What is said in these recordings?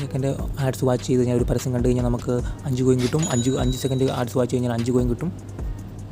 Second ads watch ചെയ്ത് കഴിഞ്ഞാൽ ഒരു പരസ്യം കണ്ടു കഴിഞ്ഞാൽ നമുക്ക് അഞ്ച് കോയിൻ കിട്ടും. അഞ്ച് അഞ്ച് സെക്കൻഡ് ആഡ്സ് വാച്ച് കഴിഞ്ഞാൽ അഞ്ച് കോയിൻ കിട്ടും.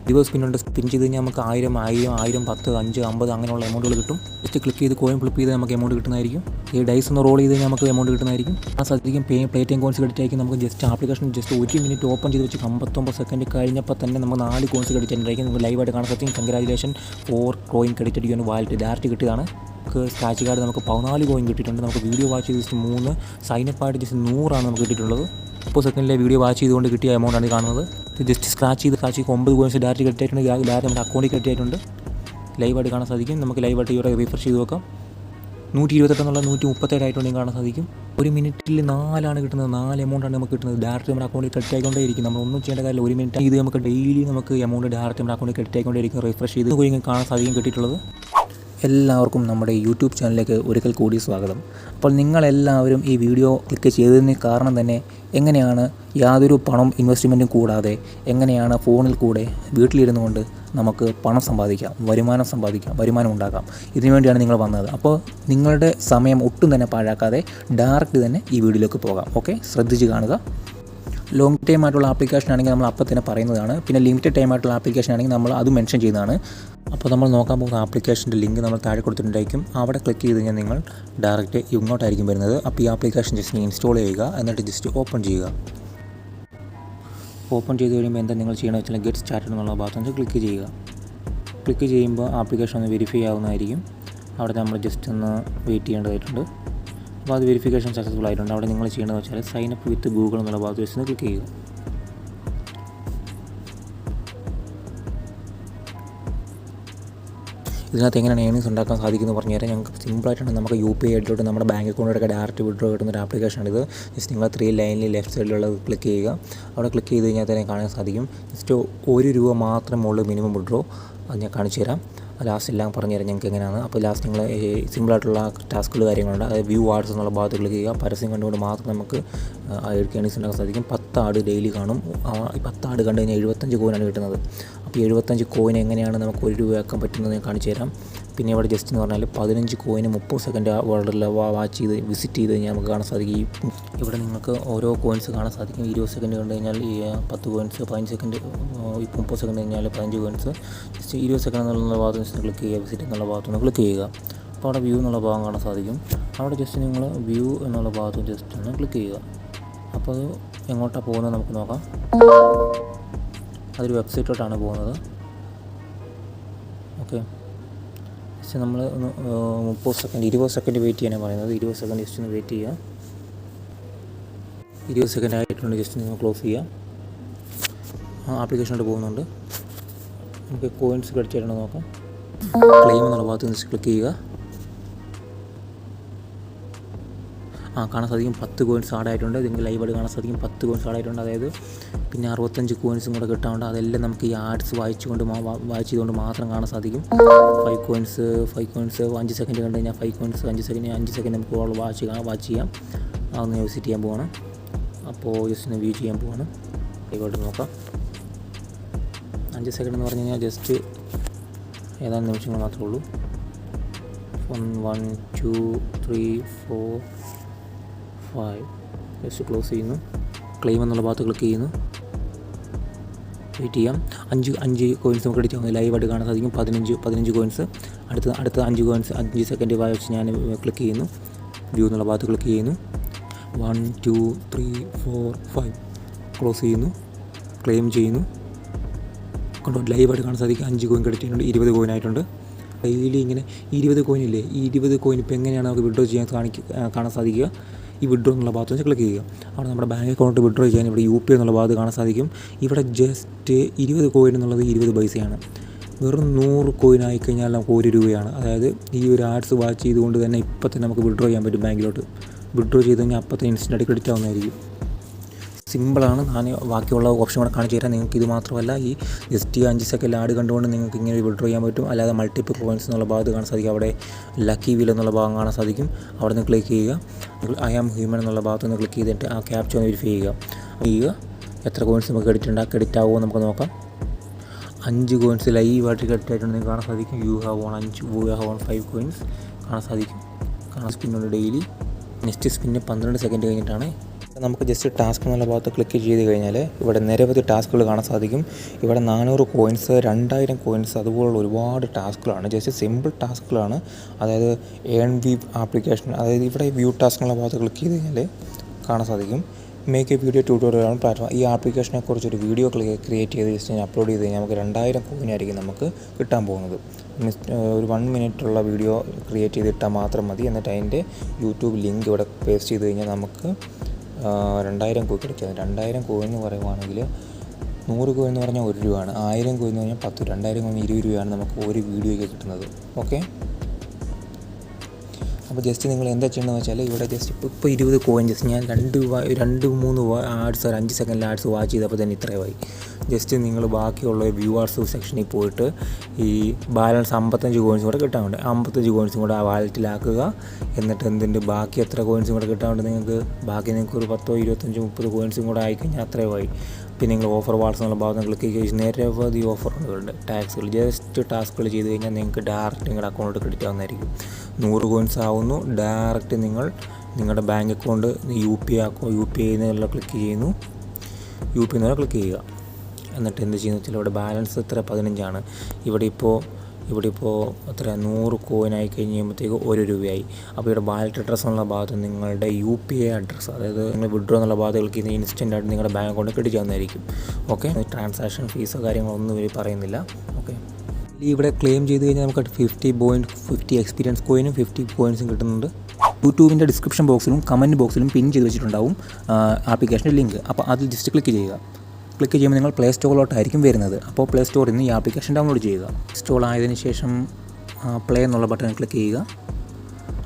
ഇരുപത് സ്പിന്നുണ്ട് സ്പിൻ ചെയ്ത് കഴിഞ്ഞാൽ നമുക്ക് ആയിരം ആയിരം ആയിരം പത്ത് അഞ്ച് അമ്പത് അങ്ങനെയുള്ള എമൗണ്ടുകൾ കിട്ടും. ജസ്റ്റ് ക്ലിക്ക് ചെയ്ത് കോയിൻ ഫ്ലിപ്പ് ചെയ്ത് നമുക്ക് എമൗണ്ട് കിട്ടുന്നതായിരിക്കും. ഈ ഡൈസ് ഒന്ന് റോൾ ചെയ്ത് കഴിഞ്ഞാൽ നമുക്ക് എമൗണ്ട് കിട്ടുന്നതായിരിക്കും. ആ സാധിക്കും pay play time coins credit ആയിരിക്കും നമുക്ക് ജസ്റ്റ് ആപ്ലിക്കേഷൻ ജസ്റ്റ് ഒരു മിനിറ്റ് ഓപ്പൺ ചെയ്ത് വെച്ച് അമ്പത്തൊമ്പത് സെക്കൻഡ് കഴിഞ്ഞപ്പോൾ തന്നെ നമുക്ക് നാല് കോയിൻസ് ആയിരിക്കും നമുക്ക് ലൈവായിട്ട് കാണാൻ സാധിക്കും. കൺഗ്രാജുലേഷൻ ഫോർ കോയിൻ ക്രെഡിറ്റ് അടിക്കുന്ന വാലറ്റ് ഡയറക്റ്റ് കിട്ടിയതാണ്. നമുക്ക് സ്ക്രാച്ച് കാർഡ് നമുക്ക് പതിനാല് കോയിൻ കിട്ടിയിട്ടുണ്ട്. നമുക്ക് വീഡിയോ വാച്ച് ചെയ്ത് ജസ്റ്റ് മൂന്ന് സൈനപ്പ് ആയിട്ട് ജസ്റ്റ് നൂറാണ് നമുക്ക് കിട്ടിയിട്ടുള്ളത്. മുപ്പത് സെക്കൻഡിലെ വീഡിയോ വാച്ച് ചെയ്തുകൊണ്ട് കിട്ടിയ എമൗണ്ട് ആണ് ഈ കാണുന്നത്. ഇത് ജസ്റ്റ് സ്ക്രാച്ച് ചെയ്ത് സ്ക്രാച്ച് ചെയ്ത് ഒമ്പത് കോയിൻസ് ഡയറക്റ്റ് കിട്ടിയിട്ടുണ്ട് ഡയറക്റ്റ് നമ്മുടെ അക്കൗണ്ടിൽ കിട്ടിയിട്ടുണ്ട് ലൈവായിട്ട് കാണാൻ സാധിക്കും. നമുക്ക് ലൈവായിട്ട് ഇവിടെ റീഫ്രഷ് ചെയ്ത് നോക്കാം നൂറ്റി ഇരുപത്തെട്ടെന്നുള്ള നൂറ്റി മുപ്പത്തേഴ് ആയിട്ടുണ്ടെങ്കിൽ കാണാൻ സാധിക്കും. ഒരു മിനിറ്റിൽ നാലാണ് കിട്ടുന്നത്. നാല് എമൗണ്ടാണ് നമുക്ക് കിട്ടുന്നത്. ഡയറക്റ്റ് നമ്മുടെ അക്കൗണ്ടിൽ ക്രെഡിറ്റ് ആയിക്കൊണ്ടേയിരിക്കും. നമ്മൾ ഒന്നും ചെയ്യേണ്ട കാര്യമില്ല. ഒരു മിനിറ്റ് ഇത് നമുക്ക് ഡെയിലി നമുക്ക് എമൗണ്ട് ഡയറക്റ്റ് നമ്മുടെ അക്കൗണ്ടിൽ ക്രെഡിറ്റ് ആയിക്കൊണ്ടേയിരിക്കും. റിഫ്രഷ് ചെയ്ത് പോയി കാണാൻ സാധിക്കും കിട്ടിയിട്ടുള്ളത്. എല്ലാവർക്കും നമ്മുടെ യൂട്യൂബ് ചാനലിലേക്ക് ഒരിക്കൽ കൂടി സ്വാഗതം. അപ്പോൾ നിങ്ങളെല്ലാവരും ഈ വീഡിയോ ക്ലിക്ക് ചെയ്തതിന് കാരണം തന്നെ എങ്ങനെയാണ് യാതൊരു പണം ഇൻവെസ്റ്റ്മെന്റും കൂടാതെ എങ്ങനെയാണ് ഫോണിൽ കൂടെ വീട്ടിലിരുന്നു കൊണ്ട് നമുക്ക് പണം സമ്പാദിക്കാം വരുമാനം സമ്പാദിക്കാം വരുമാനം ഉണ്ടാക്കാം. ഇതിനുവേണ്ടിയാണ് നിങ്ങൾ വന്നത്. അപ്പോൾ നിങ്ങളുടെ സമയം ഒട്ടും തന്നെ പാഴാക്കാതെ ഡയറക്റ്റ് തന്നെ ഈ വീഡിയോയിലേക്ക് പോകാം. ഓക്കെ ശ്രദ്ധിച്ച് കാണുക. ലോങ് ടൈം ആയിട്ടുള്ള ആപ്ലിക്കേഷൻ ആണെങ്കിൽ നമ്മൾ അപ്പം തന്നെ പറയുന്നതാണ്. പിന്നെ ലിമിറ്റഡ് ടൈം ആയിട്ടുള്ള ആപ്ലിക്കേഷൻ ആണെങ്കിൽ നമ്മൾ അത് മെൻഷൻ ചെയ്യുന്നതാണ്. അപ്പോൾ നമ്മൾ നോക്കാൻ പോകുന്ന ആപ്ലിക്കേഷന്റെ ലിങ്ക് നമ്മൾ താഴെ കൊടുത്തിട്ടുണ്ടായിരിക്കും. അവിടെ ക്ലിക്ക് ചെയ്ത് കഴിഞ്ഞാൽ നിങ്ങൾ ഡയറക്റ്റ് ഇങ്ങോട്ടായിരിക്കും വരുന്നത്. അപ്പോൾ ഈ ആപ്ലിക്കേഷൻ ജസ്റ്റ് ഇൻസ്റ്റാൾ ചെയ്യുക. എന്നിട്ട് ജസ്റ്റ് ഓപ്പൺ ചെയ്യുക. ഓപ്പൺ ചെയ്ത് കഴിയുമ്പോൾ എന്താ നിങ്ങൾ ചെയ്യണമെന്ന് വെച്ചാൽ ഗെറ്റ് സ്റ്റാർട്ടഡ് എന്നുള്ള ഭാഗത്ത് ക്ലിക്ക് ചെയ്യുക. ക്ലിക്ക് ചെയ്യുമ്പോൾ ആപ്ലിക്കേഷൻ ഒന്ന് വെരിഫൈ ആവുന്നതായിരിക്കും. അവിടെ നമ്മൾ ജസ്റ്റ് ഒന്ന് വെയിറ്റ് ചെയ്യേണ്ടതായിട്ടുണ്ട്. അപ്പോൾ അത് വെരിഫിക്കേഷൻ സക്സസ്ഫുൾ ആയിട്ടുണ്ട്. അവിടെ നിങ്ങൾ ചെയ്യേണ്ടതെന്ന് വെച്ചാൽ സൈൻ അപ്പ് വിത്ത് ഗൂഗിൾ എന്നുള്ള ഭാഗത്ത് വെച്ച് ക്ലിക്ക് ചെയ്യുക. ഇതിനകത്ത് എങ്ങനെയാണ് ഏണിങ്സ് ഉണ്ടാക്കാൻ സാധിക്കുന്നത് പറഞ്ഞു തരാം ഞങ്ങൾക്ക് സിമ്പിളായിട്ടാണ് നമുക്ക് യു പി ഐ ആയിട്ടോട്ട് നമ്മുടെ ബാങ്ക് അക്കൗണ്ടിലൊക്കെ ഡയറക്റ്റ് വിഡ്രോ കിട്ടുന്ന ഒരു ആപ്ലിക്കേഷൻ ആണിത് ജസ്റ്റ് നിങ്ങൾ ത്രീ ലൈനിൽ ലെഫ്റ്റ് സൈഡിലുള്ളത് ക്ലിക്ക് ചെയ്യുക. അവിടെ ക്ലിക്ക് ചെയ്ത് കഴിഞ്ഞാൽ തന്നെ കാണാൻ സാധിക്കും. ജസ്റ്റ് ഒരു രൂപ മാത്രമേ ഉള്ളൂ മിനിമം വിഡ്രോ അത് ഞാൻ കാണിച്ചു തരാം ലാസ്റ്റ് എല്ലാം പറഞ്ഞു തരാം ഞങ്ങൾക്ക് എങ്ങനെയാണ്? അപ്പോൾ ലാസ്റ്റ് നിങ്ങൾ സിമ്പിളായിട്ടുള്ള ടാസ്കുകൾ കാര്യങ്ങളുണ്ട്. അതായത് വ്യൂ ആർട്സ് എന്നുള്ള ഭാഗത്ത് ക്ലിക്ക് ചെയ്യുക. പരസ്യം കണ്ടുകൊണ്ട് മാത്രം നമുക്ക് എഴുക്കേണ്ടി ഉണ്ടാക്കാൻ സാധിക്കും. പത്ത് ആട് ഡെയിലി കാണും ഈ പത്ത് ആട് കണ്ടു കഴിഞ്ഞാൽ എഴുപത്തഞ്ച് കോയിനാണ് കിട്ടുന്നത്. അപ്പോൾ എഴുപത്തഞ്ച് കോയിൻ എങ്ങനെയാണ് നമുക്ക് ഒരു രൂപയാക്കാൻ പറ്റുന്നത് ഞാൻ കാണിച്ചു തരാം പിന്നെ ഇവിടെ ജസ്റ്റ് എന്ന് പറഞ്ഞാൽ പതിനഞ്ച് കോയിന് മുപ്പത് സെക്കൻഡ് വേൾഡിൽ വാച്ച് ചെയ്ത് വിസിറ്റ് ചെയ്ത് കഴിഞ്ഞാൽ നമുക്ക് കാണാൻ സാധിക്കും. ഇവിടെ നിങ്ങൾക്ക് ഓരോ കോയിൻസ് കാണാൻ സാധിക്കും. ഇരുപത് സെക്കൻഡ് കണ്ടു കഴിഞ്ഞാൽ ഈ പത്ത് കോയിൻസ് പതിനഞ്ച് സെക്കൻഡ് മുപ്പത് സെക്കൻഡ് കഴിഞ്ഞാൽ പതിനഞ്ച് കോയിൻസ് ജസ്റ്റ് ഇരുപത് സെക്കൻഡ് എന്നുള്ള ഭാഗത്ത് ക്ലിക്ക് ചെയ്യുക വിസിറ്റ് എന്നുള്ള ഭാഗത്തുനിന്ന് ക്ലിക്ക് ചെയ്യുക. അപ്പോൾ അവിടെ വ്യൂ എന്നുള്ള ഭാഗം കാണാൻ സാധിക്കും. അവിടെ ജസ്റ്റ് നിങ്ങൾ വ്യൂ എന്നുള്ള ഭാഗത്ത് ജസ്റ്റ് ഒന്ന് ക്ലിക്ക് ചെയ്യുക. അപ്പോൾ അത് എങ്ങോട്ടാണ് പോകുന്നത് നമുക്ക് നോക്കാം. അതൊരു വെബ്സൈറ്റോട്ടാണ് പോകുന്നത്. ഓക്കെ ജസ്റ്റ് നമ്മൾ ഒന്ന് മുപ്പത് സെക്കൻഡ് ഇരുപത് സെക്കൻഡ് വെയിറ്റ് ചെയ്യാനാണ് പറയുന്നത്. ഇരുപത് സെക്കൻഡ് ജസ്റ്റ് ഒന്ന് വെയിറ്റ് ചെയ്യുക ഇരുപത് സെക്കൻഡ് ആയിട്ടുണ്ട് ജസ്റ്റ് നിങ്ങൾ ക്ലോസ് ചെയ്യുക ആപ്ലിക്കേഷനോട്ട് പോകുന്നുണ്ട്. നമുക്ക് കോയിൻസ് ക്രെഡിറ്റ് നോക്കാം. ക്ലെയിം എന്നുള്ള ഭാഗത്ത് ക്ലിക്ക് ചെയ്യുക. കാണാൻ സാധിക്കും പത്ത് കോയിൻസ് ആഡ് ആയിട്ടുണ്ട്. ലൈവ് ലൈവായിട്ട് കാണാൻ സാധിക്കും. പത്ത് കോയിൻസ് ആഡ് ആയിട്ടുണ്ട്. അതായത് പിന്നെ അറുപത്തഞ്ച് കോയിൻസും കൂടെ കിട്ടാറുണ്ട് അതെല്ലാം നമുക്ക് ഈ ആഡ്സ് വായിച്ചുകൊണ്ട് വായിച്ചതുകൊണ്ട് മാത്രം കാണാൻ സാധിക്കും. ഫൈവ് കോയിൻസ് ഫൈവ് കോയിൻസ് അഞ്ച് സെക്കൻഡ് കണ്ടു കഴിഞ്ഞാൽ ഫൈവ് കോയിൻസ് അഞ്ച് സെക്കൻഡ് അഞ്ച് സെക്കൻഡ് നമുക്ക് ഓൾ വാച്ച് വാച്ച് ചെയ്യാം. അതൊന്ന് വിസിറ്റ് ചെയ്യാൻ പോവാണ്. അപ്പോൾ ജസ്റ്റ് ഒന്ന് വ്യൂ ചെയ്യാൻ പോവാണ്. ലൈവായിട്ട് നോക്കാം. അഞ്ച് സെക്കൻഡ് എന്ന് പറഞ്ഞു കഴിഞ്ഞാൽ ജസ്റ്റ് ഏതാനും നിമിഷങ്ങൾ മാത്രമേ ഉള്ളൂ. One one two three four five just close ചെയ്യുന്നു. ക്ലെയിം എന്നുള്ള ഭാഗത്ത് ക്ലിക്ക് ചെയ്യുന്നു. വെയിറ്റ് ചെയ്യാം. അഞ്ച് അഞ്ച് കോയിൻസ് നമുക്ക് അടിച്ച് ലൈവായിട്ട് കാണാൻ സാധിക്കും. പതിനഞ്ച് പതിനഞ്ച് കോയിൻസ് അടുത്ത അടുത്ത അഞ്ച് കോയിൻസ് അഞ്ച് സെക്കൻഡ് വായിച്ച് ഞാൻ ക്ലിക്ക് ചെയ്യുന്നു. വ്യൂ എന്നുള്ള ഭാഗത്ത് ക്ലിക്ക് ചെയ്യുന്നു. One two three four five close ചെയ്യുന്നു. ക്ലെയിം ചെയ്യുന്നു. കൊണ്ടോ? ലൈവായിട്ട് കാണാൻ സാധിക്കും. അഞ്ച് കോയിൻ ക്രെഡിറ്റ് ഇരുപത് കോയിൻ ആയിട്ടുണ്ട്. ഡെയിലി ഇങ്ങനെ ഇരുപത് കോയിൻ ഇല്ലേ? ഈ ഇരുപത് കോയിൻ ഇപ്പോൾ എങ്ങനെയാണ് നമുക്ക് വിഡ്രോ ചെയ്യാൻ കാണിക്കുക കാണാൻ സാധിക്കുക? ഈ വിഡ്രോ എന്നുള്ള ഭാഗത്ത് വെച്ച് ക്ലിക്ക് ചെയ്യുക. അവിടെ നമ്മുടെ ബാങ്ക് അക്കൗണ്ട് വിഡ്രോ ചെയ്യാൻ ഇവിടെ യു പി എന്നുള്ള ഭാഗത്ത് കാണാൻ സാധിക്കും. ഇവിടെ ജസ്റ്റ് ഇരുപത് കോയിൻ എന്നുള്ളത് ഇരുപത് പൈസയാണ്. വെറും നൂറ് കോയിൻ ആയിക്കഴിഞ്ഞാൽ നമുക്ക് ഒരു രൂപയാണ്. അതായത് ഈ ഒരു ആഡ്സ് വാച്ച് ചെയ്തുകൊണ്ട് തന്നെ ഇപ്പം തന്നെ നമുക്ക് വിഡ്രോ ചെയ്യാൻ പറ്റും ബാങ്കിലോട്ട് വിഡ്രോ ചെയ്ത് കഴിഞ്ഞാൽ അപ്പം തന്നെ ഇൻസ്റ്റന്റ് ക്രെഡിറ്റ് ആവുന്നതായിരിക്കും. സിമ്പിളാണ്. ഞാൻ ബാക്കിയുള്ള ഓപ്ഷൻ കൂടെ കാണിച്ചു തരാം. നിങ്ങൾക്ക് ഇത് മാത്രമല്ല ഈ ജസ്റ്റ് അഞ്ച് സെക്കൻഡ് ആഡ് കണ്ടുകൊണ്ട് നിങ്ങൾക്ക് ഇങ്ങനെ വിഡ്രോ ചെയ്യാൻ പറ്റും. അല്ലാതെ മൾട്ടിപ്പിൾ പോയിന്റ്സ് എന്നുള്ള ഭാഗത്ത് കാണാൻ സാധിക്കും. അവിടെ ലക്കി വീൽ എന്നുള്ള ഭാഗം കാണാൻ സാധിക്കും. അവിടെ നിന്ന് ക്ലിക്ക് ചെയ്യുക ഐ ആം ഹ്യൂമൻ എന്നുള്ള ഭാഗത്ത് നിന്ന് ക്ലിക്ക് ചെയ്തിട്ട് ആ ക്യാപ്ചർ ഒന്ന് വെരിഫൈ ചെയ്യുക. ചെയ്യുക എത്ര കോയിൻസ് നമുക്ക് ക്രെഡിറ്റ് ഉണ്ട്? ആ ക്രെഡിറ്റ് ആവുമോ നമുക്ക് നോക്കാം. അഞ്ച് കോയിൻസ് ലൈവായിട്ട് ക്രെഡിറ്റ് ആയിട്ടുണ്ട്. നിങ്ങൾക്ക് കാണാൻ സാധിക്കും. യു ഹാവ് ഓൺ അഞ്ച് you have won five coins കാണാൻ സാധിക്കും. കാണാൻ സ്പിന്നുണ്ട് ഡെയിലി നെക്സ്റ്റ് സ്പിന്ന് പന്ത്രണ്ട് സെക്കൻഡ് കഴിഞ്ഞിട്ടാണ് നമുക്ക് ജസ്റ്റ് ടാസ്ക് എന്നുള്ള ഭാഗത്ത് ക്ലിക്ക് ചെയ്ത് കഴിഞ്ഞാൽ ഇവിടെ നിരവധി ടാസ്കുകൾ കാണാൻ സാധിക്കും. ഇവിടെ നാനൂറ് കോയിൻസ് രണ്ടായിരം കോയിൻസ് അതുപോലുള്ള ഒരുപാട് ടാസ്കുകളാണ് ജസ്റ്റ് സിമ്പിൾ ടാസ്കുകളാണ് അതായത് ഏൺ വി ആപ്ലിക്കേഷൻ അതായത് ഇവിടെ വ്യൂ ടാസ്ക് എന്നുള്ള ഭാഗത്ത് ക്ലിക്ക് ചെയ്ത് കഴിഞ്ഞാൽ കാണാൻ സാധിക്കും. മേക്ക് എ വീഡിയോ ട്യൂട്ടോറിയൽ ആണ് പ്ലാറ്റ്ഫോം ഈ ആപ്ലിക്കേഷനെ കുറിച്ചൊരു വീഡിയോ ക്രിയേറ്റ് ചെയ്ത് ജസ്റ്റ് ഞാൻ അപ്ലോഡ് ചെയ്ത് കഴിഞ്ഞാൽ നമുക്ക് രണ്ടായിരം കോയിനായിരിക്കും നമുക്ക് കിട്ടാൻ പോകുന്നത്. ഒരു വൺ മിനിറ്റുള്ള വീഡിയോ ക്രിയേറ്റ് ചെയ്തിട്ടാൽ മാത്രം മതി. എന്നിട്ട് അതിന്റെ യൂട്യൂബ് ലിങ്ക് ഇവിടെ പേസ്റ്റ് ചെയ്ത് കഴിഞ്ഞാൽ നമുക്ക് രണ്ടായിരം കോയിൻ കിടക്കുക രണ്ടായിരം കോയിൻ എന്ന് പറയുവാണെങ്കിൽ നൂറ് കോയിൻ എന്ന് പറഞ്ഞാൽ ഒരു രൂപയാണ്. ആയിരം കോയിൻ എന്ന് പറഞ്ഞാൽ പത്ത് രണ്ടായിരം കോയിൻ ഇരുപത് രൂപയാണ് നമുക്ക് ഒരു വീഡിയോയ്ക്ക് കിട്ടുന്നത്. ഓക്കെ? അപ്പോൾ ജസ്റ്റ് നിങ്ങൾ എന്താ ചെയ്യണമെന്ന് വെച്ചാൽ ഇവിടെ ജസ്റ്റ് ഇപ്പോൾ ഇപ്പോൾ ഇരുപത് കോയിൻ ജസ്റ്റ് ഞാൻ രണ്ട് രണ്ട് മൂന്ന് ആഡ്സ് ഒരു അഞ്ച് സെക്കൻഡിൽ ആഡ്സ് വാച്ച് ചെയ്തപ്പോൾ തന്നെ ഇത്രയുമായി ജസ്റ്റ് നിങ്ങൾ ബാക്കിയുള്ള വ്യൂവേഴ്സ് സെക്ഷനിൽ പോയിട്ട് ഈ ബാലൻസ് അമ്പത്തഞ്ച് കോയിൻസും കൂടെ കിട്ടാനുണ്ട് അമ്പത്തഞ്ച് കോയിൻസും കൂടെ ആ വാലറ്റിലാക്കുക എന്നിട്ട് എന്തിന്റെ ബാക്കി എത്ര കോയിൻസും കൂടെ കിട്ടാനുണ്ട് നിങ്ങൾക്ക് ബാക്കി നിങ്ങൾക്ക് ഒരു പത്തോ ഇരുപത്തഞ്ചോ മുപ്പത് കോയിൻസും കൂടെ ആയിക്കഴിഞ്ഞാൽ അത്രയുമായി പിന്നെ നിങ്ങൾ ഓഫർ വാട്സ് എന്നുള്ള ഭാഗത്ത് ക്ലിക്ക് ചെയ്യുക നിരവധി ഓഫറുകളുണ്ട് ടാക്സുകൾ ജസ്റ്റ് ടാസ്കുകൾ ചെയ്ത് കഴിഞ്ഞാൽ നിങ്ങൾക്ക് ഡയറക്റ്റ് നിങ്ങളുടെ അക്കൗണ്ടിൽ ക്രെഡിറ്റ് ആവുന്നതായിരിക്കും. നൂറ് കോയിൻസ് ആവുന്നു. ഡയറക്റ്റ് നിങ്ങൾ നിങ്ങളുടെ bank account U P I അക്കൗ U P I എന്നുള്ള ക്ലിക്ക് ചെയ്യുന്നു. യു പി എന്നുള്ള ക്ലിക്ക് ചെയ്യുക. എന്നിട്ട് എന്ത് ചെയ്യുന്നു? വെച്ചാൽ ഇവിടെ ബാലൻസ് എത്ര? പതിനഞ്ചാണ്. ഇവിടെ ഇപ്പോൾ ഇവിടെ ഇപ്പോൾ എത്ര നൂറ് കോയിൻ ആയി കഴിഞ്ഞ് കഴിയുമ്പോഴത്തേക്ക് ഒരു രൂപയായി. അപ്പോൾ ഇവിടെ ബാലറ്റ് അഡ്രസ്സ് എന്നുള്ള ഭാഗത്ത് നിങ്ങളുടെ യു പി ഐ അഡ്രസ്സ് അതായത് നിങ്ങൾ വിഡ്രോ എന്നുള്ള ഭാഗത്ത് ക്ലിക്ക് ചെയ്യുന്ന ഇൻസ്റ്റന്റ് ആയിട്ട് നിങ്ങളുടെ ബാങ്ക് അക്കൗണ്ട് ക്രെഡിറ്റ് ചെയ്യുന്നതായിരിക്കും ഓക്കെ ട്രാൻസാക്ഷൻ ഫീസോ കാര്യങ്ങളൊന്നും ഇവർ പറയുന്നില്ല. ഓക്കെ ഇവിടെ ക്ലെയിം ചെയ്ത് കഴിഞ്ഞാൽ നമുക്ക് ഫിഫ്റ്റി പോയിന്റ് ഫിഫ്റ്റി എക്സ്പീരിയൻസ് കോയിനും ഫിഫ്റ്റി പോയിൻസും കിട്ടുന്നുണ്ട്. യൂട്യൂബിന്റെ ഡിസ്ക്രിപ്ഷൻ ബോക്സിലും കമന്റ് ബോക്സിലും പിൻ ചെയ്ത് വെച്ചിട്ടുണ്ടാവും ആപ്ലിക്കേഷന്റെ ലിങ്ക് അപ്പോൾ അതിൽ ജസ്റ്റ് ക്ലിക്ക് ചെയ്യുക. ക്ലിക്ക് ചെയ്യുമ്പോൾ നിങ്ങൾ പ്ലേ സ്റ്റോറിലോട്ടായിരിക്കും വരുന്നത്. അപ്പോൾ പ്ലേ സ്റ്റോറിൽ നിന്ന് ഈ ആപ്ലിക്കേഷൻ ഡൗൺലോഡ് ചെയ്യുക. ഇൻസ്റ്റോൾ ആയതിനു ശേഷം പ്ലേ എന്നുള്ള ബട്ടൺ ക്ലിക്ക് ചെയ്യുക.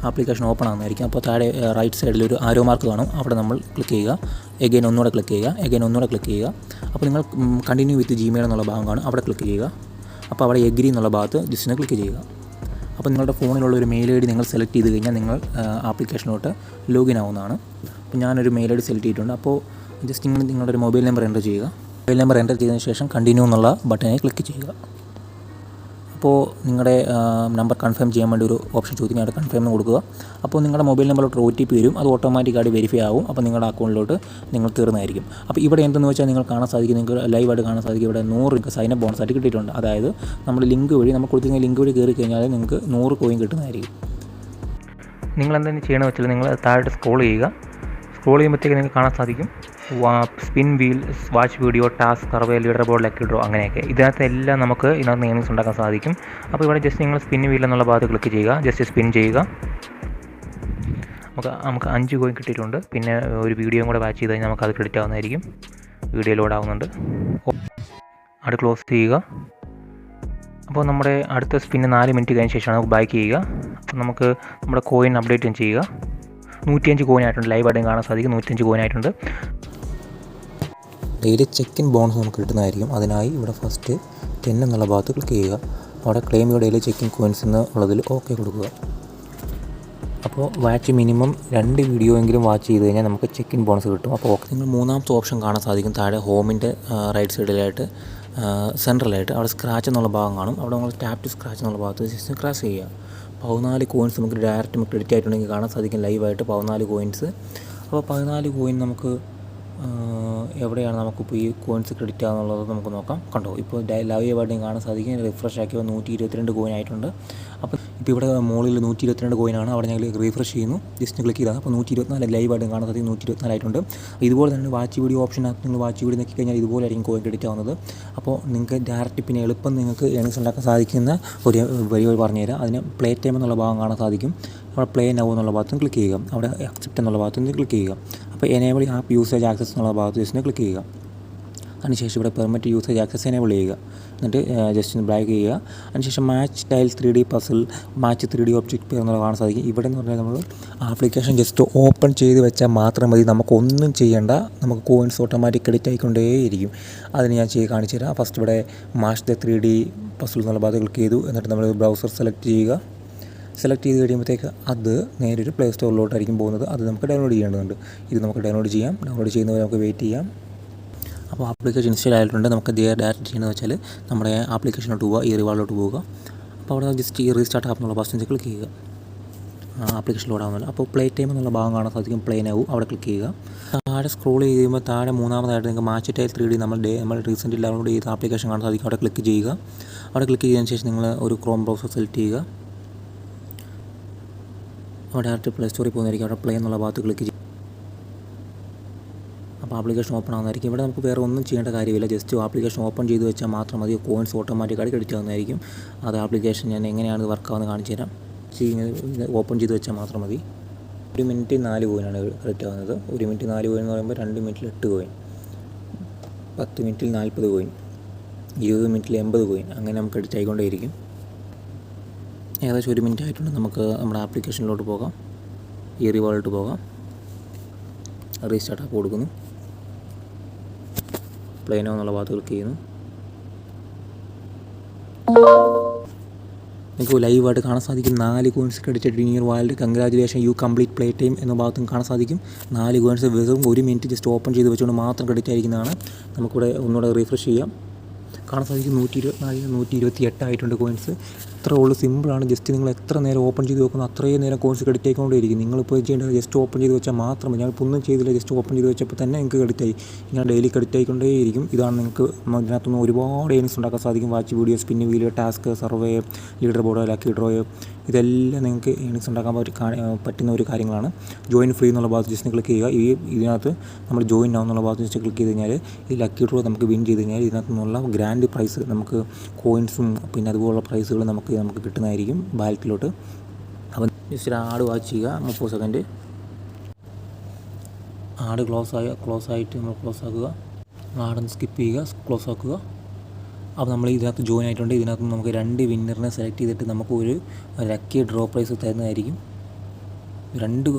ആപ്ലിക്കേഷൻ ഓപ്പൺ ആകുന്നതായിരിക്കും അപ്പോൾ താഴെ റൈറ്റ് സൈഡിൽ ഒരു ആരോ മാർക്ക് കാണും. അവിടെ നമ്മൾ ക്ലിക്ക് ചെയ്യുക. എഗൈൻ ഒന്നുകൂടെ ക്ലിക്ക് ചെയ്യുക. എഗൈൻ ഒന്നുകൂടെ ക്ലിക്ക് ചെയ്യുക. അപ്പോൾ നിങ്ങൾ കണ്ടിന്യൂ വിത്ത് ജിമെയിൽ എന്നുള്ള ഭാഗം കാണും. അവിടെ ക്ലിക്ക് ചെയ്യുക. അപ്പോൾ അവിടെ എഗ്രി എന്നുള്ള ഭാഗത്ത് ജസ്റ്റിന് ക്ലിക്ക് ചെയ്യുക. അപ്പോൾ നിങ്ങളുടെ ഫോണിലുള്ള ഒരു മെയിൽ ഐ ഡി നിങ്ങൾ സെലക്ട് ചെയ്ത് കഴിഞ്ഞാൽ നിങ്ങൾ ആപ്ലിക്കേഷനിലോട്ട് ലോഗിൻ ആവുന്നതാണ്. അപ്പോൾ ഞാനൊരു മെയിൽ ഐ ഡി സെലക്ട് ചെയ്തിട്ടുണ്ട്. അപ്പോൾ ജസ്റ്റ് നിങ്ങൾ നിങ്ങളുടെ ഒരു മൊബൈൽ നമ്പർ എന്റർ ചെയ്യുക. മൊബൈൽ നമ്പർ എന്റർ ചെയ്തതിന് ശേഷം കണ്ടിന്യൂ എന്നുള്ള ബട്ടണിൽ ക്ലിക്ക് ചെയ്യുക. അപ്പോൾ നിങ്ങളുടെ നമ്പർ കൺഫേം ചെയ്യാൻ വേണ്ടി ഒരു ഓപ്ഷൻ ചോദിക്കും അവിടെ കൺഫേം കൊടുക്കുക. അപ്പോൾ നിങ്ങളുടെ മൊബൈൽ നമ്പറിലോട്ട് ഒ ടി പി വരും. അത് ഓട്ടോമാറ്റിക്കായിട്ട് വെരിഫൈ ആവും. അപ്പോൾ നിങ്ങളുടെ അക്കൗണ്ടിലോട്ട് നിങ്ങൾ തീർന്നായിരിക്കും അപ്പോൾ ഇവിടെ എന്തെന്ന് വെച്ചാൽ നിങ്ങൾ കാണാൻ സാധിക്കും നിങ്ങൾക്ക് ലൈവായിട്ട് കാണാൻ സാധിക്കും. ഇവിടെ നൂറ് സൈൻ അപ്പ് ബോണസ് ആയിട്ട് കിട്ടിയിട്ടുണ്ട്. അതായത് നമ്മൾ ലിങ്ക് വഴി നമ്മൾ കൊടുത്തിരുന്ന ലിങ്ക് വഴി കയറി കഴിഞ്ഞാൽ നിങ്ങൾക്ക് നൂറ് കോയിൻ കിട്ടുന്നതായിരിക്കും. നിങ്ങൾ എന്തെങ്കിലും ചെയ്യണമെന്ന് വെച്ചാൽ നിങ്ങൾ താഴോട്ട് സ്ക്രോൾ ചെയ്യുക. സ്ക്രോൾ ചെയ്യുമ്പോഴത്തേക്ക് നിങ്ങൾക്ക് കാണാൻ സാധിക്കും. Spin wheel watch video task survey leader board lucky draw അങ്ങനെയൊക്കെ. ഇതിനകത്ത് എല്ലാം നമുക്ക് ഇതിനകത്ത് ഏണിങ്സ് ഉണ്ടാക്കാൻ സാധിക്കും. അപ്പോൾ ഇവിടെ ജസ്റ്റ് നിങ്ങൾ സ്പിൻ വീൽ എന്നുള്ള ഭാഗത്ത് ക്ലിക്ക് ചെയ്യുക. ജസ്റ്റ് സ്പിൻ ചെയ്യുക. നമുക്ക് നമുക്ക് അഞ്ച് കോയിൻ കിട്ടിയിട്ടുണ്ട്. പിന്നെ ഒരു വീഡിയോയും കൂടെ വാച്ച് ചെയ്ത് കഴിഞ്ഞാൽ നമുക്ക് അത് ക്രെഡിറ്റ് ആവുന്നതായിരിക്കും. വീഡിയോ ലോഡ് ആവുന്നുണ്ട്. അത് ക്ലോസ് ചെയ്യുക. അപ്പോൾ നമ്മുടെ അടുത്ത സ്പിന്ന് നാല് മിനിറ്റ് കഴിഞ്ഞ ശേഷമാണ് നമുക്ക് ബാക്ക് ചെയ്യുക. അപ്പോൾ നമുക്ക് നമ്മുടെ കോയിൻ അപ്ഡേറ്റും ചെയ്യുക. നൂറ്റിയഞ്ച് കോയിൻ ആയിട്ടുണ്ട്. ലൈവ് ആയിട്ടും കാണാൻ സാധിക്കും. നൂറ്റിയഞ്ച് കോയിൻ ആയിട്ടുണ്ട്. ഡെയിലി ചെക്ക് ഇൻ ബോണസ് നമുക്ക് കിട്ടുന്നതായിരിക്കും. അതിനായി ഇവിടെ ഫസ്റ്റ് ടെൻ എന്നുള്ള ഭാഗത്ത് ക്ലിക്ക് ചെയ്യുക. അവിടെ claim your daily check in coins എന്ന് ഉള്ളതിൽ ഓക്കെ കൊടുക്കുക. അപ്പോൾ വാച്ച് മിനിമം രണ്ട് വീഡിയോ എങ്കിലും വാച്ച് ചെയ്ത് കഴിഞ്ഞാൽ നമുക്ക് ചെക്ക് ഇൻ ബോണസ് കിട്ടും. അപ്പോൾ നിങ്ങൾ മൂന്നാമത്തെ ഓപ്ഷൻ കാണാൻ സാധിക്കും. താഴെ ഹോമിന്റെ റൈറ്റ് സൈഡിലായിട്ട് സെൻട്രലായിട്ട് അവിടെ സ്ക്രാച്ച് എന്നുള്ള ഭാഗം കാണും. അവിടെ നമ്മൾ ടാപ്പ് ടു സ്ക്രാച്ച് എന്നുള്ള ഭാഗത്ത് ജസ്റ്റ് ചെയ്യുക. പതിനാല് കോയിൻസ് നമുക്ക് ഡയറക്റ്റ് നമുക്ക് ക്രെഡിറ്റ് ആയിട്ടുണ്ടെങ്കിൽ കാണാൻ സാധിക്കും. ലൈവായിട്ട് പതിനാല് കോയിൻസ് അപ്പോൾ പതിനാല് കോയിൻ നമുക്ക് എവിടെയാണ് നമുക്കിപ്പോൾ ഈ കോയിൻസ് ക്രെഡിറ്റ് ആകുന്നുള്ളത് നമുക്ക് നോക്കാം. കണ്ടോ ഇപ്പോൾ ലൈവായിട്ട് കാണാൻ സാധിക്കും. റിഫ്രഷ് ആക്കിയപ്പോൾ നൂറ്റി ഇരുപത്തിരണ്ട് കോയിൻ ആയിട്ടുണ്ട്. അപ്പോൾ ഇപ്പോൾ ഇവിടെ മുകളിൽ നൂറ്റി ഇരുപത്തിരണ്ട് കോയിനാണ് അവിടെ ഞങ്ങൾ റീഫ്രഷ് ചെയ്യുന്നു. ജസ്റ്റ് ക്ലിക്ക് ചെയ്താൽ അപ്പോൾ നൂറ്റി ഇരുപത്തിനാല് ലൈവ് ആയിട്ട് കാണാൻ സാധിക്കും. നൂറ്റി ഇരുപത്തിനാലായിട്ടുണ്ട് ഇതുപോലെ തന്നെ വാച്ച് വീഡിയോ ഓപ്ഷൻ നിങ്ങൾ വാച്ച് വീഡിയോ നോക്കി കഴിഞ്ഞാൽ ഇതുപോലെ ആയിരിക്കും കോയിൻ ക്രെഡിറ്റ് ആവുന്നത്. അപ്പോൾ നിങ്ങൾക്ക് ഡയറക്റ്റ് പിന്നെ എളുപ്പം നിങ്ങൾക്ക് ഏണിങ്സ് ഉണ്ടാക്കാൻ സാധിക്കുന്ന ഒരു വഴി പറഞ്ഞുതരാം. അതിന് പ്ലേ ടൈം എന്നുള്ള ഭാഗം കാണാൻ സാധിക്കും. അവിടെ പ്ലേ നൗ എന്നുള്ള ഭാഗത്തും ക്ലിക്ക് ചെയ്യുക. അവിടെ അക്സെപ്റ്റ് എന്നുള്ള ഭാഗത്തും ക്ലിക്ക് ചെയ്യുക. അപ്പോൾ എനേബിൾ ആപ്പ് യൂസേജ് ആക്സസ് എന്നുള്ള ഭാഗത്ത് ജസ്റ്റ് ക്ലിക്ക് ചെയ്യുക. അതിനുശേഷം ഇവിടെ പെർമിറ്റ് യൂസേജ് ആക്സസ് എനേബിൾ ചെയ്യുക. എന്നിട്ട് ജസ്റ്റ് ഒന്ന് ബ്ലാക്ക് ചെയ്യുക. അതിനുശേഷം match tile three D puzzle match three D object പേർ എന്നുള്ള കാണാൻ സാധിക്കും. ഇവിടെ എന്ന് പറഞ്ഞാൽ നമ്മൾ ആപ്ലിക്കേഷൻ ജസ്റ്റ് ഓപ്പൺ ചെയ്ത് വെച്ചാൽ മാത്രം മതി. നമുക്കൊന്നും ചെയ്യേണ്ട. നമുക്ക് കോയിൻസ് ഓട്ടോമാറ്റിക് ക്രെഡിറ്റ് ആയിക്കൊണ്ടേയിരിക്കും. അതിന് ഞാൻ ചെയ്ത് കാണിച്ചു തരാം. ഫസ്റ്റ് ഇവിടെ match the three D puzzle എന്നുള്ള ഭാഗത്ത് ക്ലിക്ക് ചെയ്തു. എന്നിട്ട് നമ്മൾ ബ്രൗസർ സെലക്ട് ചെയ്യുക. സെലക്ട് ചെയ്ത് കഴിയുമ്പോഴത്തേക്ക് അത് നേരെ ഒരു പ്ലേ സ്റ്റോറിലോട്ടായിരിക്കും പോകുന്നത്. അത് നമുക്ക് ഡൗൺലോഡ് ചെയ്യേണ്ടതുണ്ട്. ഇത് നമുക്ക് ഡൗൺലോഡ് ചെയ്യാം. ഡൗൺലോഡ് ചെയ്യുന്നവരെ നമുക്ക് വെയിറ്റ് ചെയ്യാം. അപ്പോൾ ആപ്ലിക്കേഷൻ ഇൻസ്റ്റാൾ ആയിട്ടുണ്ട്. നമുക്ക് ഡയറക്റ്റ് ചെയ്യുന്നത് വെച്ചാൽ നമ്മുടെ ആപ്ലിക്കേഷനോട്ട് പോവുക. ഈ റിവാളിലോട്ട് പോവുക. അപ്പോൾ അവിടെ ജസ്റ്റ് ഈ റീസ്റ്റാർട്ട് ആപ്പ് എന്നുള്ള ഫസ്റ്റ് ക്ലിക്ക് ചെയ്യുക. ആവുന്നില്ല അപ്പോൾ പ്ലേ ടൈം എന്നുള്ള ഭാഗം കാണാൻ സാധിക്കും. പ്ലെയിൻ ആവും അവിടെ ക്ലിക്ക് ചെയ്യുക. താഴെ സ്ക്രോൾ ചെയ്യുമ്പോൾ താഴെ മൂന്നാമതായിട്ട് നിങ്ങൾക്ക് മാച്ച് ടൈൽ ത്രീ ഡി നമ്മൾ ഡേ നമ്മൾ റീസെന്റ് ഡൗൺലോഡ് ചെയ്ത ആപ്ലിക്കേഷൻ കാണാൻ സാധിക്കും. അവിടെ ക്ലിക്ക് ചെയ്യുക. അവിടെ ക്ലിക്ക് ചെയ്തതിന് ശേഷം നിങ്ങൾ ഒരു ക്രോം ബ്രൗസർ സെലക്ട് ചെയ്യുക. അവിടെ ഡയറക്റ്റ് പ്ലേ സ്റ്റോറിൽ പോകുന്നതായിരിക്കും. അവിടെ പ്ലേ എന്നുള്ള ഭാഗത്ത് ക്ലിക്ക് ചെയ്യും അപ്പോൾ ആപ്ലിക്കേഷൻ ഓപ്പൺ ആകുന്നതായിരിക്കും ഇവിടെ നമുക്ക് വേറെ ഒന്നും ചെയ്യേണ്ട കാര്യമില്ല. ജസ്റ്റ് ആപ്ലിക്കേഷൻ ഓപ്പൺ ചെയ്ത് വെച്ചാൽ മാത്രം മതി. കോയിൻസ് ഓട്ടോമാറ്റിക്കായിട്ട് ക്രെഡിറ്റ് ആവുന്നതായിരിക്കും അത് ആപ്ലിക്കേഷൻ ഞാൻ എങ്ങനെയാണ് ഇത് വർക്ക് ആവുന്നത് കാണിച്ചു തരാം. ചെയ്യുന്നത് ഓപ്പൺ ചെയ്ത് വെച്ചാൽ മാത്രം മതി. ഒരു മിനിറ്റ് നാല് കോയിനാണ് ക്രെഡിറ്റ് ആവുന്നത്. ഒരു മിനിറ്റ് നാല് കോയിൻ എന്ന് പറയുമ്പോൾ രണ്ട് മിനിറ്റിൽ എട്ട് കോയിൻ പത്ത് മിനിറ്റിൽ നാൽപ്പത് കോയിൻ ഇരുപത് മിനിറ്റിൽ എൺപത് കോയിൻ അങ്ങനെ നമുക്ക് ക്രെഡിറ്റ് ആയിക്കൊണ്ടേയിരിക്കും. ഏകദേശം ഒരു മിനിറ്റ് ആയിട്ടുണ്ട്. നമുക്ക് നമ്മുടെ ആപ്ലിക്കേഷനിലോട്ട് പോകാം. ഈ റിവാൾട്ട് പോകാം. റീസ്റ്റാർട്ട് ആപ്പ് കൊടുക്കുന്നു. പ്ലെയിനോ എന്നുള്ള ഭാഗത്ത് ക്ലിക്ക് ചെയ്യുന്നു. നിങ്ങൾക്ക് ലൈവായിട്ട് കാണാൻ സാധിക്കും. നാല് coins in your wallet congratulation you complete play time എന്ന ഭാഗത്തും കാണാൻ സാധിക്കും. നാല് കോയിൻസ് വെറും ഒരു മിനിറ്റ് ജസ്റ്റ് ഓപ്പൺ ചെയ്ത് വെച്ചുകൊണ്ട് മാത്രം ക്രെഡിറ്റ് ആയിരിക്കുന്നതാണ്. നമുക്കിവിടെ ഒന്നുകൂടെ റീഫ്രഷ് ചെയ്യാം. കാണാൻ സാധിക്കും നൂറ്റി ഇരുപത്തിനാലിന് നൂറ്റി ഇരുപത്തി എട്ടായിട്ടുണ്ട് കോയിൻസ് ഇത്ര ഉള്ളു. സിമ്പിളാണ്. ജസ്റ്റ് നിങ്ങൾ എത്ര നേരം ഓപ്പൺ ചെയ്ത് നോക്കുന്നു അത്രയും നേരം കോയിൻസ് ക്രെഡിറ്റ് ആയിക്കൊണ്ടേയിരിക്കും നിങ്ങളിപ്പോൾ ചെയ്യേണ്ടത് ജസ്റ്റ് ഓപ്പൺ ചെയ്ത് വെച്ചാൽ മാത്രമേ മതി. ഞാനിപ്പോൾ ഒന്നും ചെയ്തില്ല. ജസ്റ്റ് ഓപ്പൺ ചെയ്ത് വെച്ചപ്പോൾ തന്നെ നിങ്ങൾക്ക് ക്രെഡിറ്റ് ആയി ഇങ്ങനെ ഡെയിലി ക്രെഡിറ്റ് ആയിക്കൊണ്ടേയിരിക്കും ഇതാണ് നിങ്ങൾക്ക് ഇതിനകത്തുനിന്ന് ഒരുപാട് ഏണിങ്സ് ഉണ്ടാക്കാൻ സാധിക്കും. വാച്ച് വീഡിയോസ് പിന്നെ video task survey leader board lucky ഡ്രോയോ ഇതെല്ലാം നിങ്ങൾക്ക് ഏണിങ്സ് ഉണ്ടാക്കാൻ പറ്റി പറ്റുന്ന ഒരു കാര്യങ്ങളാണ്. ജോയിൻ ഫ്രീ എന്നുള്ള ഭാഗത്ത് ജസ്റ്റ് ക്ലിക്ക് ചെയ്യുക. ഈ ഇതിനകത്ത് നമ്മൾ ജോയിൻ ആവുന്നുള്ള ഭാഗത്ത് ജസ്റ്റ് ക്ലിക്ക് ചെയ്ത് കഴിഞ്ഞാൽ ഈ ലക്കി ഡ്രോ നമുക്ക് വിൻ ചെയ്ത് കഴിഞ്ഞാൽ ഇതിനകത്ത് നിന്നുള്ള ഗ്രാൻഡ് പ്രൈസ് നമുക്ക് കോയിൻസും പിന്നെ അതുപോലുള്ള പ്രൈസുകൾ നമുക്ക് നമുക്ക് കിട്ടുന്നതായിരിക്കും ബാലറ്റിലോട്ട്. അപ്പം ജസ്റ്റ് ആട് വാച്ച് ചെയ്യുക മുപ്പത് സെക്കൻഡ് ആട് ക്ലോസ് ആയ ക്ലോസ് ആയിട്ട് നമ്മൾ ക്ലോസ് ആക്കുക. ആടൊന്ന് സ്കിപ്പ് ചെയ്യുക ക്ലോസ് ആക്കുക. അപ്പോൾ നമ്മൾ ഇതിനകത്ത് ജോയിൻ ആയിട്ടുണ്ട്. ഇതിനകത്ത് നമുക്ക് രണ്ട് വിന്നറിനെ സെലക്ട് ചെയ്തിട്ട് നമുക്ക് ഒരു ലക്കി ഡ്രോ പ്രൈസ് തരുന്നതായിരിക്കും. രണ്ട്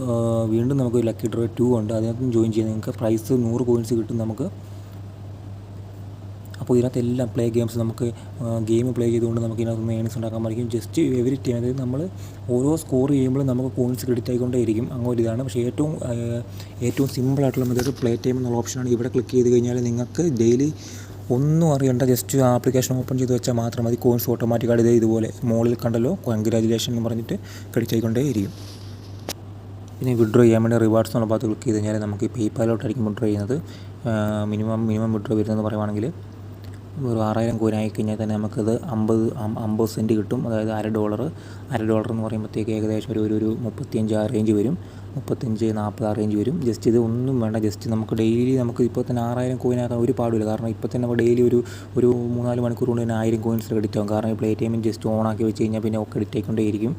വീണ്ടും നമുക്ക് ലക്കി ഡ്രോ ടു ഉണ്ട്. അതിനകത്തും ജോയിൻ ചെയ്യാൻ നിങ്ങൾക്ക് പ്രൈസ് നൂറ് കോയിൻസ് കിട്ടും നമുക്ക്. അപ്പോൾ ഇതിനകത്ത് എല്ലാം പ്ലേ ഗെയിംസ് നമുക്ക് ഗെയിം പ്ലേ ചെയ്തുകൊണ്ട് നമുക്ക് ഇതിനകത്ത് ഏണിങ്സ് ഉണ്ടാക്കാൻ പറ്റും. ജസ്റ്റ് എവരി ടൈം അതായത് നമ്മൾ ഓരോ സ്കോർ ചെയ്യുമ്പോഴും നമുക്ക് കോയിൻസ് ക്രെഡിറ്റ് ആയിക്കൊണ്ടേയിരിക്കും. അങ്ങനെ ഇതാണ്. പക്ഷേ ഏറ്റവും ഏറ്റവും സിമ്പിളായിട്ടുള്ള മെത്തേഡ് പ്ലേ ടൈം എന്നുള്ള ഓപ്ഷനാണ് ഇവിടെ ക്ലിക്ക് ചെയ്ത് കഴിഞ്ഞാൽ നിങ്ങൾക്ക് ഡെയിലി ഒന്നും അറിയണ്ട ജസ്റ്റ് ആപ്ലിക്കേഷൻ ഓപ്പൺ ചെയ്ത് വെച്ചാൽ മാത്രം മതി. കോയിൻസ് ഓട്ടോമാറ്റിക്കായിട്ട് ഇതേ ഇതുപോലെ മുകളിൽ കണ്ടല്ലോ. കൺഗ്രാജുലേഷൻ എന്ന് പറഞ്ഞിട്ട് ക്രെഡിറ്റ് ആയിക്കൊണ്ടേയിരിക്കും. പിന്നെ വിഡ്രോ ചെയ്യാൻ വേണ്ടി റിവാർഡ്സ് എന്നുള്ള ഭാഗത്ത് ക്ലിക്ക് ചെയ്ത് കഴിഞ്ഞാൽ നമുക്ക് പേയ്പാലോട്ടായിരിക്കും വിഡ്രോ ചെയ്യുന്നത്. മിനിമം മിനിമം വിഡ്രോ വരുന്നതെന്ന് പറയുവാണെങ്കിൽ ഒരു ആറായിരം കോയിൻ ആയി കഴിഞ്ഞാൽ തന്നെ നമുക്കത് അമ്പത് അമ്പത് സെന്റ് കിട്ടും. അതായത് അര ഡോളർ. അര ഡോളർ എന്ന് പറയുമ്പോഴത്തേക്ക് ഏകദേശം ഒരു ഒരു മുപ്പത്തിയഞ്ച് ആ റേഞ്ച് വരും. മുപ്പത്തഞ്ച് നാൽപ്പത് ആ റേഞ്ച് വരും. ജസ്റ്റ് ഇത് ഒന്നും വേണ്ട. ജസ്റ്റ് നമുക്ക് ഡെയിലി നമുക്ക് ഇപ്പോൾ തന്നെ ആറായിരം കോയിൻ ആക്കാൻ ഒരു പാടില്ല കാരണം ഇപ്പോൾ തന്നെ നമ്മൾ ഡെയിലി ഒരു ഒരു മൂന്നാൽ മണിക്കൂർ കൊണ്ട് തന്നെ ആയിരം കോയിൻസ് ക്രെഡിറ്റ് ആകും കാരണം എ ടി എമ്മിൽ ജസ്റ്റ് ഓൺ ആക്കി വെച്ച് കഴിഞ്ഞാൽ പിന്നെ ക്രെഡിറ്റ് ആയിക്കൊണ്ടേയിരിക്കും